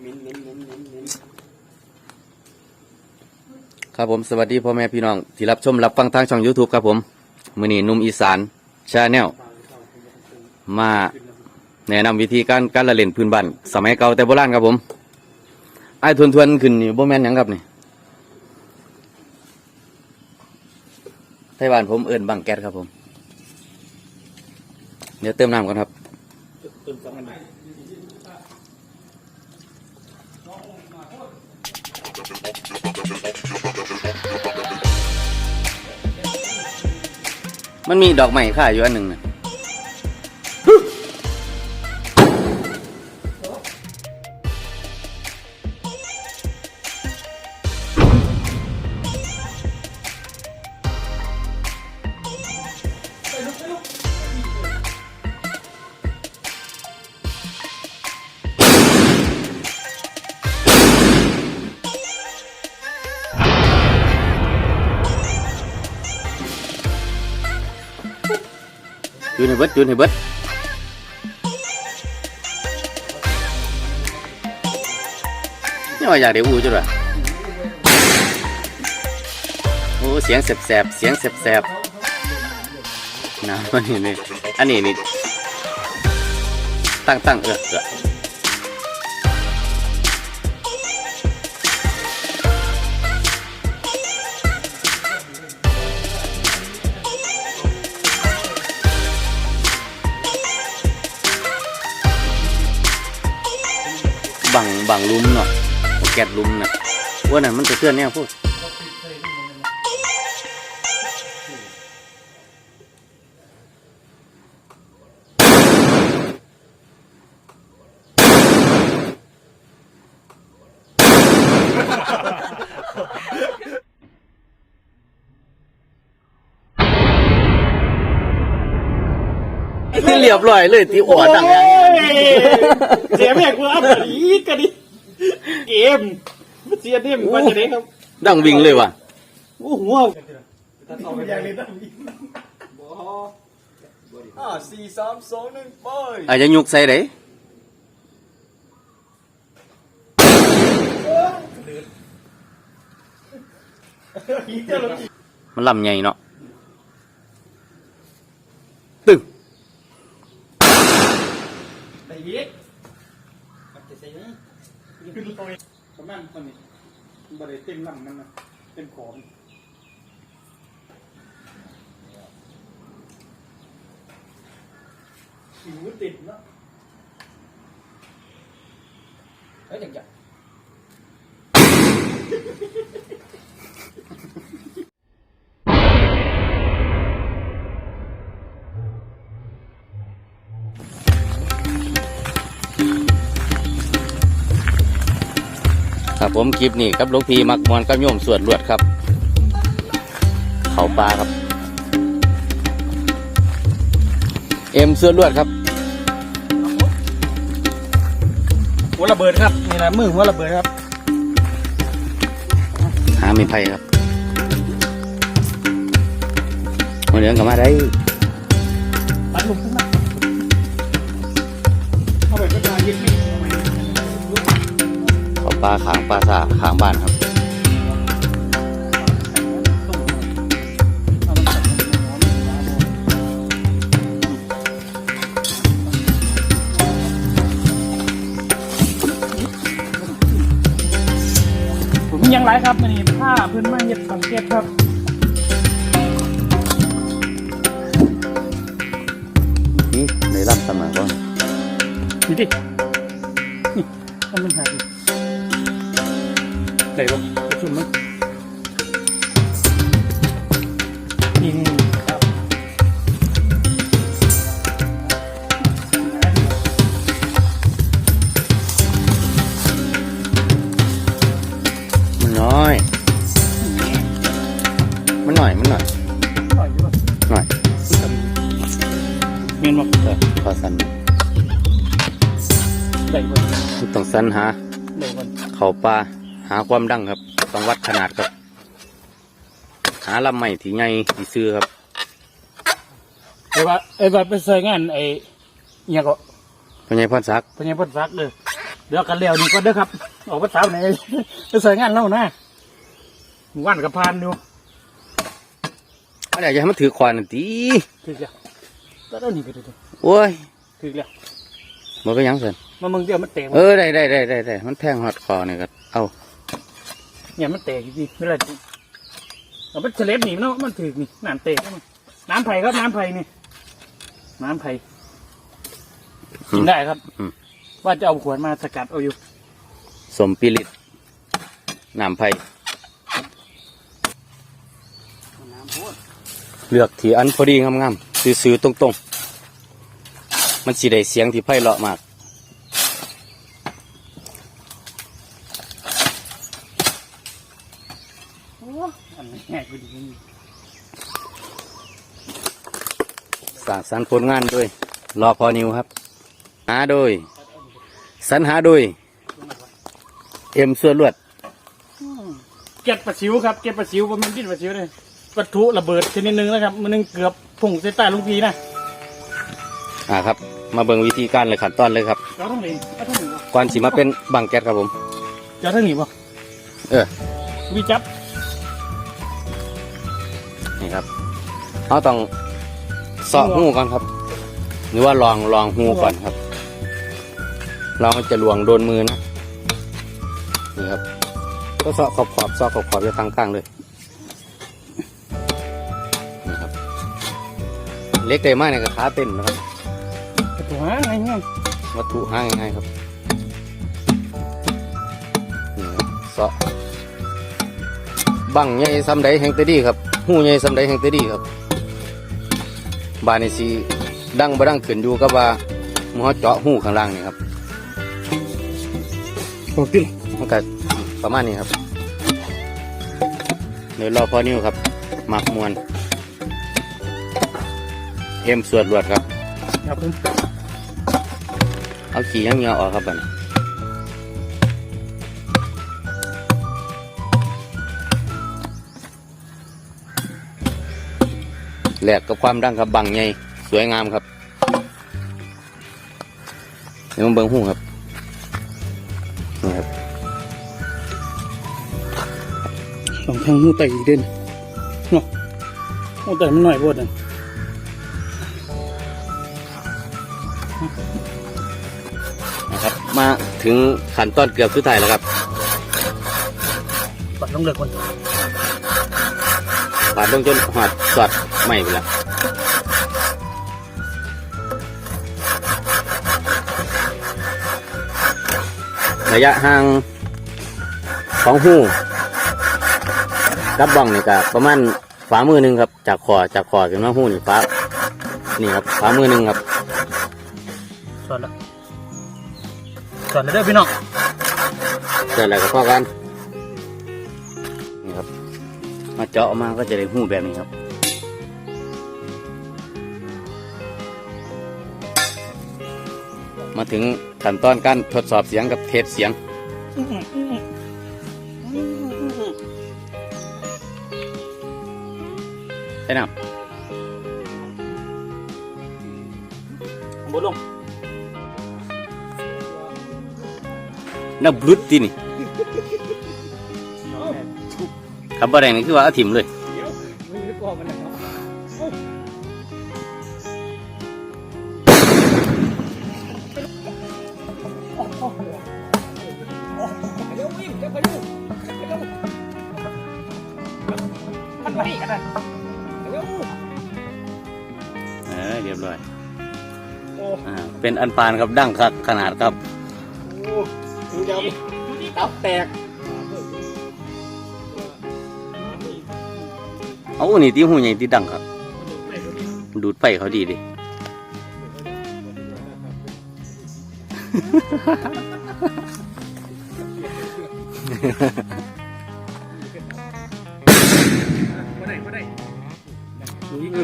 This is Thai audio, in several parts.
เหม็นเหม็นเหม็นเหม็นเหม็นครับผมสวัสดีพ่อแม่พี่น้อง ที่รับชมรับฟังทางช่อง YouTube ครับผมมือนี้หนุ่มอีสานชาแนลมาแนะนำวิธีการการละเล่นพื้นบ้านสมัยเก่าแต่โบราณครับผมไอ้ทวนทวนๆขึ้นนี่บ่แม่นหยังครับนี่ไต้หวันผมเอิ้นบังแก๊สครับผม เดี๋ยวเติมน้ำก่อนครับต้นสองอัน มันมีดอกใหม่ค่าอยู่อันหนึ่งนะ ยู่ในเบิดยู่ในเบิดนี่ว่าอยากเดี๋ยวอูจุดวะโอ้เสียงแสบๆเสียงแสบๆนะอันนี้นี่อันนี้นี่ตั้งตั้งเออเออ บังบังลุมเนาะแกดลุมน่ะว่านั่นมันจะเพื่อนเนี่ยพวกเรียบร้อยเลยที่อัวตั้งอย่างเสียแม่กูอัพอีกกันดิ เกมเสียเนี่ยมันจะได้ครับดังวิ่งเลยว่ะโอ้หัวเอาไปยังเลยนะห้าสี่สามสองหนึ่งไปอาจจะยุกใส่ไหนอีกเจ้าละมันลำใหญ่เนาะตึง ไอ้เย็ดจะใส่นี่ ขึ้นลอยประมาณคนนี้บริเต็มลำนั่นนะเต็มของหิวติดเนาะเฮ้ยจังจัง ครับผมคลิปนี้ครับหลวงพี่มักมวนกับโยมสวดลวดครับ เขาปลาครับ เอ็มสวดลวดครับ หัวระเบิดครับนี่นะมือหัวระเบิดครับ หาไม่ไผ่ครับมาเลี้ยงกับมาได้ตัดลงข้างหน้าเข้า ปลาขางปลาสาขางบ้านครับผมยังไรครับนี่ผ้าพื้นไม้เย็บสังเกตครับนี่ในร่ำสมัยก่อนนี่ดินี่ทำมันหายดิ ไหนวะกระสุนมันนี่นี่ครับมันน้อย มันหน่อย มันหน่อยต่อยอยู่ป่ะหน่อยเมียนบอกเออขอสันได้บ่ต้องสันหาได้บ่เขาปลา หาความดังครับต้องวัดขนาดครับ หาลำใหม่ที่ใหญ่ที่ซื้อครับไอ้ว่าไอ้ว่าไปใส่งานไอ้อิหยังก็พญายพรศักดิ์พญาพ่นซักเลยเดี๋ยวกันเลี้ยวนี่ก็เด้อครับ ออกภาษาไหนจะใส่งานเล่านะว่านกับพานอยู่อะไรจะให้มันถือควานนั่นตีถึกแล้วแล้วเอานี่ไปดูดิโอ้ยถึกแล้วมันก็ยังเสินมามึงเดียวมันแตกเออได้ได้ได้ได้ได้มันแทงหอดคอเนี่ยก็เอา เนี่ยมันแตกจริงๆไม่ไรจริงเอาไปเฉลบหนีมันเนาะมันถึกนี่น้ำแตกแล้วมันน้ำไผ่ครับน้ำไผ่นี่ น้ำไผ่กินได้ครับว่าจะเอาขวดมาสกัดเอาอยู่สมปิริตน้ำไผ่น้ำโพดเลือกที่อันพอดีงามๆซื้อๆตรงๆ มันสิได้เสียงที่ไพเราะมาก อ้อันนี้แง่กูดีสร้างสรรค์ผลงานด้วย รอพอนิวครับ หาโดย สรรหาโดย เอ็มส่วนลวด เก็บปลาซิวครับ เก็บปลาซิวว่ามันดิ้นปลาซิวเลยวัตถุระเบิดชนิดหนึ่งนะครับ มันนึงเกือบพุ่งใส่ใต้ลุงพีนะ อ่าครับ มาเบิ่งวิธีการเลยขั้นตอนเลยครับ เจ้าทั้งหนีเจ้าทั้งหนีบ่ก่อนสิมาเป็นบังแก๊สครับผม เจ้าทั้งหนีบ่เออ วิจับ นี่ครับเราต้องเสาะหูก่อนครับ หรือว่าลองลองหูก่อนครับ เราจะลวงโดนมือนะนี่ครับ ก็เสาะขอบขอบเสาะขอบขอบจะตั้งกลางเลยนี่ครับ เล็กได้มากในกระทาเต้นนะครับถูกฮะไงเงี้ยวัตถุห้าง่ายๆครับนี่ครับเสาะบังใหญ่ซ้ำใดแห่งเตดีครับ หูใหญ่ซ้ำใดแห่งเตดีครับบานนี้สีดังบ่ดังขึ้นอยู่กับว่าหมือเจาะหูข้างล่างนี่ครับโอ้ติมันก็ประมาณนี้ครับเดี๋ยวรอพอนิ้วครับหมักมวนเอ็มสวดรวดครับครับผมเอาขี้ยังเหงาออกครับบัดน แหลกกับความดังครับบังใหญ่สวยงามครับเดี๋ยวมาเบิ่งหูครับนี่ครับสองทางหูไตอีกเด่นเนาะหูไตมันหน่อยโพดอะนะครับ มาถึงขั้นตอนเกือบสุดท้ายแล้วครับ ปัดลงเลยคน ปาดลงจนหอดสอดไหม่ไปแล้วระยะห่างของหูกับบ้องนี่ก็ประมาณฝ่ามือหนึ่งครับ จากคอจากคอถึงน้าหูนี่ฟ้านี่ครับฝ่ามือหนึ่งครับสอนละสอนเลยเด้อพี่น้องเสร็จแล้วก็พอกันนี่ครับ มาเจาะออกมาก็จะได้หูแบบนี้ครับมาถึงขั้นตอนการทดสอบเสียงกับเทสเสียง ใช่ไหมบนลงนับรุดที่นี่ คำบะแรงนี่คือว่าเอาถิ่มเลยเดี๋ยวมึงจะกอมันเลยเนาะเร็ววิ่งเร็วไปดูเร็วมันไปกันเร็วเออเรียบร้อยอ่าเป็นอันปานครับดั้งครับขนาดครับโหดูเดียวตับแตก เอาอันนี้ที่หูใหญ่ที่ดังครับ ดูดไฟเขาดีดิมาได้มาได้ดูยิงดู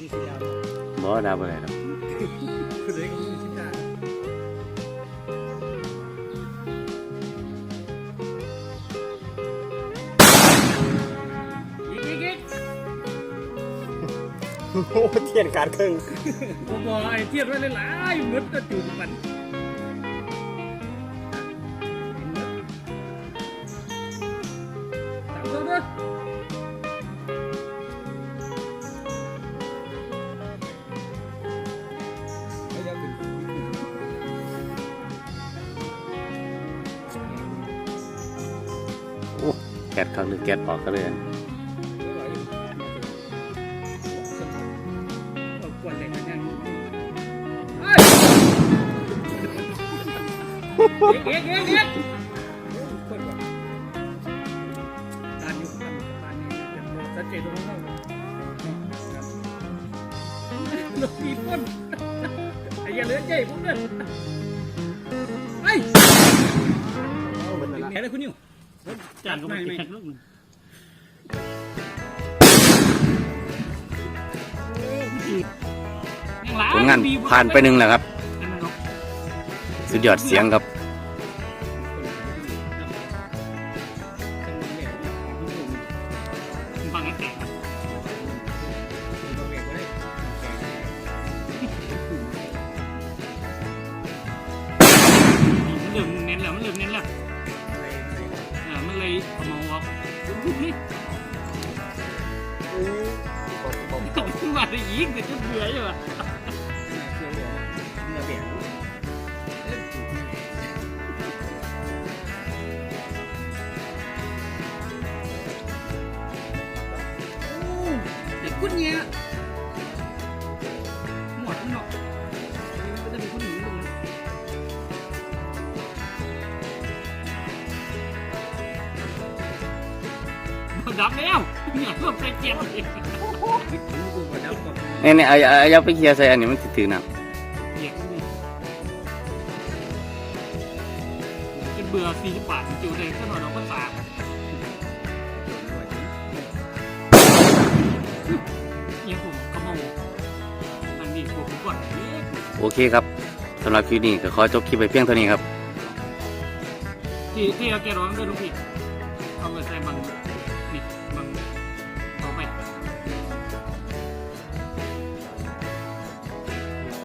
ที่สีดาบ่ดาวอะไรครับ โอ้เทียนการครึ่งผมบอกไอ้เทียบไว้หลายๆมึดก็จูดมันสามตัวเด้อโอ้แก๊สเข้าหรือแก๊สออกก็เลย เอ๊ะเอ๊ะเอ๊ะเอ๊ะคนว่ะตานอยู่ข้างตานนี่เป็นโลสัจเจตรงนั้นครับหลบผีพ่นไอ้ยาเหลือใจผมเลยไอ้เอาเหมือนนั่นละแหนเลยคุณนิวจานก็ไม่ไม่ลูกหนึ่งผลงานผ่านไปหนึ่งแล้วครับ สุดยอดเสียงครับาะก็จะมีคนหนีตรงนี้ดับแล้วเนี่ยรวมไปเจ็บอีก เนี่ยเนี่ยเอาเอาเอาไปเคลียร์ใส่อันนี้มันถือๆนะเหยียบนี่เป็นเบื่อสี่สิบบาทจิ๋วเลยก็หน่อยเราก็สามเนี่ยผมขโมยอันนี้ผมก่อนโอเคครับสำหรับคลิปนี้ก็ขอจบคลิปไปเพียงเท่านี้ครับ ที่ที่เราแกร้องด้วยลูกพี่เอาไปใส่มัน